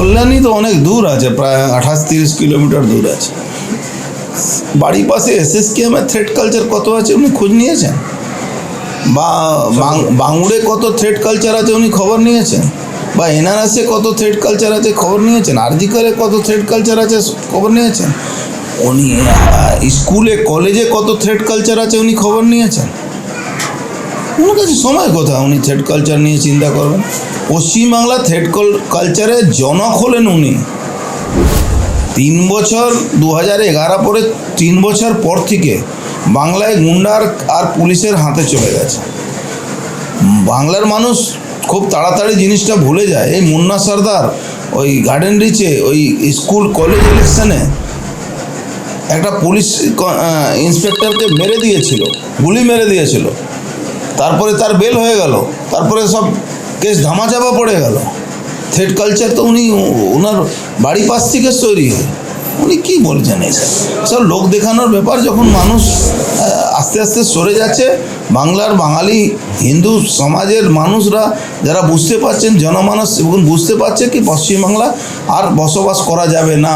কল্যাণী তো অনেক দূর আছে, প্রায় আঠাশ তিরিশ কিলোমিটার দূর আছে। বাড়ির পাশে এস এস কে এর থ্রেড কালচার কত আছে উনি খোঁজ নিয়েছেন? বা বাং- বাংলায় কত থ্রেড কালচার আছে উনি খবর নিয়েছেন? বা এনআরএসে কত থ্রেড কালচার আছে খবর নিয়েছেন? আরজিকারে কত থ্রেড কালচার আছে খবর নিয়েছেন? উনি স্কুলে, কলেজে কত থ্রেড কালচার আছে উনি খবর নিয়েছেন? ওনার কাছে, সময় কোথায়? উনি থ্রেড কালচার নিয়ে চিন্তা করবেন। পশ্চিমবাংলা থ্রেড কালচারের জনক হলেন উনি। তিন বছর দু হাজার এগারো পরে তিন বছর পর থেকে বাংলায় গুন্ডার আর পুলিশের হাতে চলে গেছে। বাংলার মানুষ খুব তাড়াতাড়ি জিনিসটা ভুলে যায়। এই মুন্না সর্দার ওই গার্ডেন রিচে ওই স্কুল কলেজ ইলেকশনে একটা পুলিশ ইন্সপেক্টরকে মেরে দিয়েছিল। গুলি মেরে দিয়েছিল। তারপরে তার বেল হয়ে গেল। তারপরে সব কেস ধামাচাপা পড়ে গেল। থ্রেড কালচার তো উনি ওনার বাড়ি পাশ থেকে তৈরি হয়। উনি কী বলছেন এসব? সব লোক দেখানোর ব্যাপার যখন মানুষ আস্তে আস্তে সরে যাচ্ছে, বাংলার বাঙালি হিন্দু সমাজের মানুষরা যারা বুঝতে পারছেন, জনমানস এবং বুঝতে পারছে কি পশ্চিমবাংলা আর বসবাস করা যাবে না।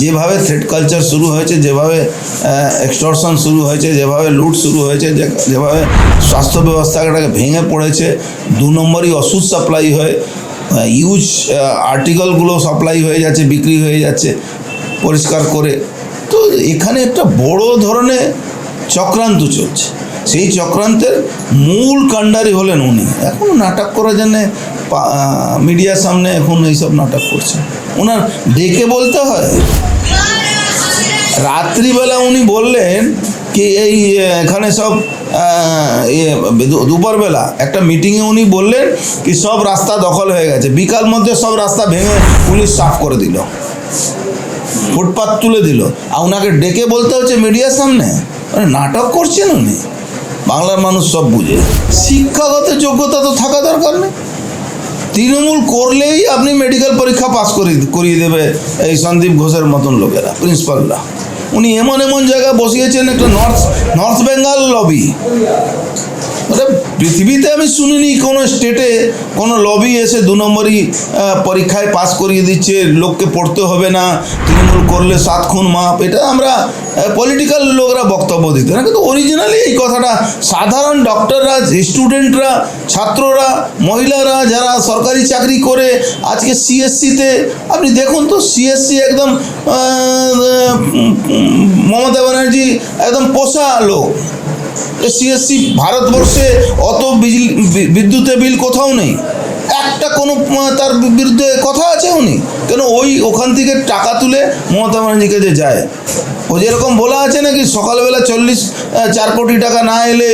যেভাবে থ্রেড কালচার শুরু হয়েছে, যেভাবে এক্সটর্শন শুরু হয়েছে, যেভাবে লুট শুরু হয়েছে যেভাবে স্বাস্থ্য ব্যবস্থাটাকে ভেঙে পড়েছে, দু নম্বরই ওষুধ সাপ্লাই হয় ইউজ আর্টিকেলগুলো সাপ্লাই হয়ে যাচ্ছে, বিক্রি হয়ে যাচ্ছে, পরিষ্কার করে। তো এখানে একটা বড় ধরনের চক্রান্ত চলছে। সেই চক্রান্তের মূল কাণ্ডারি হলেন উনি। এখন নাটক করার জন্যে মিডিয়ার সামনে এখন এইসব নাটক করছেন। ওনার ডেকে বলতে হয়, রাত্রিবেলা উনি বললেন কি এই এখানে সব দুপুরবেলা একটা মিটিংয়ে উনি বললেন কি সব রাস্তা দখল হয়ে গেছে, বিকাল মধ্যে সব রাস্তা ভেঙে পুলিশ সাফ করে দিল। ফুটপাত তুলে দিল। আর ওনাকে ডেকে বলতে হচ্ছে মিডিয়ার সামনে? মানে নাটক করছেন উনি? বাংলার মানুষ সব বুঝে। শিক্ষাগত যোগ্যতা তো থাকা দরকার নেই। তৃণমূল করলেই আপনি মেডিকেল পরীক্ষা পাস করিয়ে করিয়ে দেবে এই সন্দীপ ঘোষের মতন লোকেরা প্রিন্সিপালরা উনি এমন এমন জায়গায় বসিয়েছেন, একটা নর্থ নর্থ বেঙ্গল লবি পৃথিবীতে আমি শুনিনি, কোনো স্টেটে কোনো লবি এসে দু নম্বরই পরীক্ষায় পাস করিয়ে দিচ্ছে, লোককে পড়তে হবে না, তৃণমূল করলে সাত খুন মাপ, এটা আমরা পলিটিক্যাল লোকরা বক্তব্য দিতে না, কিন্তু অরিজিনালি এই কথাটা, সাধারণ ডক্টররা স্টুডেন্টরা ছাত্ররা, মহিলারা যারা সরকারি চাকরি করে, আজকে সিএসসিতে আপনি দেখুন তো সিএসসি একদম মমতা ব্যানার্জি একদম পোষা লোক। সিএসসি ভারতবর্ষে অত বিদ্যুতের বিল কোথাও নেই। একটা কোনো তার বিরুদ্ধে কথা আছে উনি? কেন ওই ওখান থেকে টাকা তুলে মমতা ব্যানার্জির কাছে যায়? ও যেরকম বলা আছে নাকি, সকালবেলা চল্লিশ চার কোটি টাকা না এলে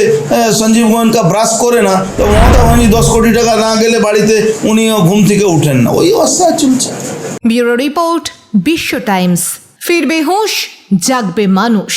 সঞ্জীব গোয়েঙ্কা ব্রাশ করে না, তো মমতা ব্যানার্জি দশ কোটি টাকা না গেলে বাড়িতে উনিও ঘুম থেকে উঠেন না। ওই অবস্থা চলছে। Bureau report Bishwa Times. ফিরবে হুঁশ, জাগবে মানুষ।